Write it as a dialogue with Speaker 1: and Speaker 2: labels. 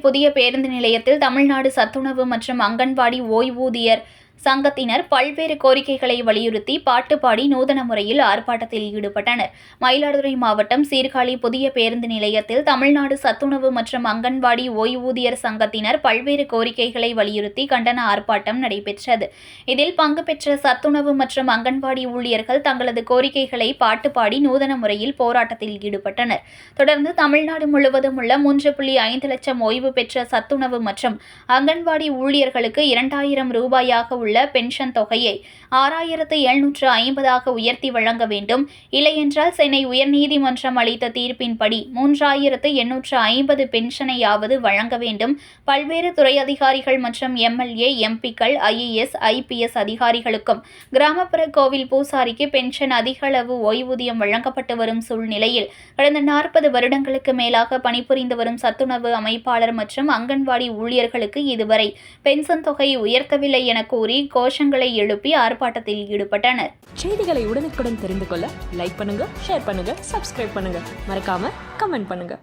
Speaker 1: புதிய பேருந்து நிலையத்தில் தமிழ்நாடு சத்துணவு மற்றும் அங்கன்வாடி ஓய்வூதியர் சங்கத்தினர் பல்வேறு கோரிக்கைகளை வலியுறுத்தி பாட்டு பாடி நூதன முறையில் ஆர்ப்பாட்டத்தில் ஈடுபட்டனர். மயிலாடுதுறை மாவட்டம் சீர்காழி புதிய பேருந்து நிலையத்தில் தமிழ்நாடு சத்துணவு மற்றும் அங்கன்வாடி ஓய்வூதியர் சங்கத்தினர் பல்வேறு கோரிக்கைகளை வலியுறுத்தி கண்டன ஆர்ப்பாட்டம் நடைபெற்றது. இதில் பங்கு பெற்ற சத்துணவு மற்றும் அங்கன்வாடி ஊழியர்கள் தங்களது கோரிக்கைகளை பாட்டு பாடி நூதன முறையில் போராட்டத்தில் ஈடுபட்டனர். தொடர்ந்து தமிழ்நாடு முழுவதும் உள்ள மூன்று புள்ளி ஐந்து லட்சம் ஓய்வு பெற்ற சத்துணவு மற்றும் அங்கன்வாடி ஊழியர்களுக்கு இரண்டாயிரம் ரூபாயாக உள்ள உள்ள பென்ஷன் தொகையை ஆறாயிரத்து எழுநூற்று ஐம்பதாக உயர்த்தி வழங்க வேண்டும். இல்லையென்றால் சென்னை உயர்நீதிமன்றம் அளித்த தீர்ப்பின்படி மூன்றாயிரத்து எண்ணூற்று ஐம்பது பென்ஷனையாவது வழங்க வேண்டும். பல்வேறு துறை அதிகாரிகள் மற்றும் எம்எல்ஏ எம்பிக்கள் ஐஏஎஸ் ஐபிஎஸ் அதிகாரிகளுக்கும் கிராமப்புற கோவில் பூசாரிக்கு பென்ஷன் அதிக அளவு ஓய்வூதியம் வழங்கப்பட்டு வரும் சூழ்நிலையில் கடந்த நாற்பது வருடங்களுக்கு மேலாக பணிபுரிந்து வரும் சத்துணவு அமைப்பாளர் மற்றும் அங்கன்வாடி ஊழியர்களுக்கு இதுவரை பென்ஷன் தொகை உயர்த்தவில்லை என கூறி கூறி கோஷங்களை எழுப்பி ஆர்ப்பாட்டத்தில் ஈடுபட்டனர்.
Speaker 2: செய்திகளை உடனுக்குடன் தெரிந்து கொள்ள லைக் பண்ணுங்க ஷேர் பண்ணுங்க சப்ஸ்கிரைப் பண்ணுங்க. மறக்காம கமெண்ட் பண்ணுங்க.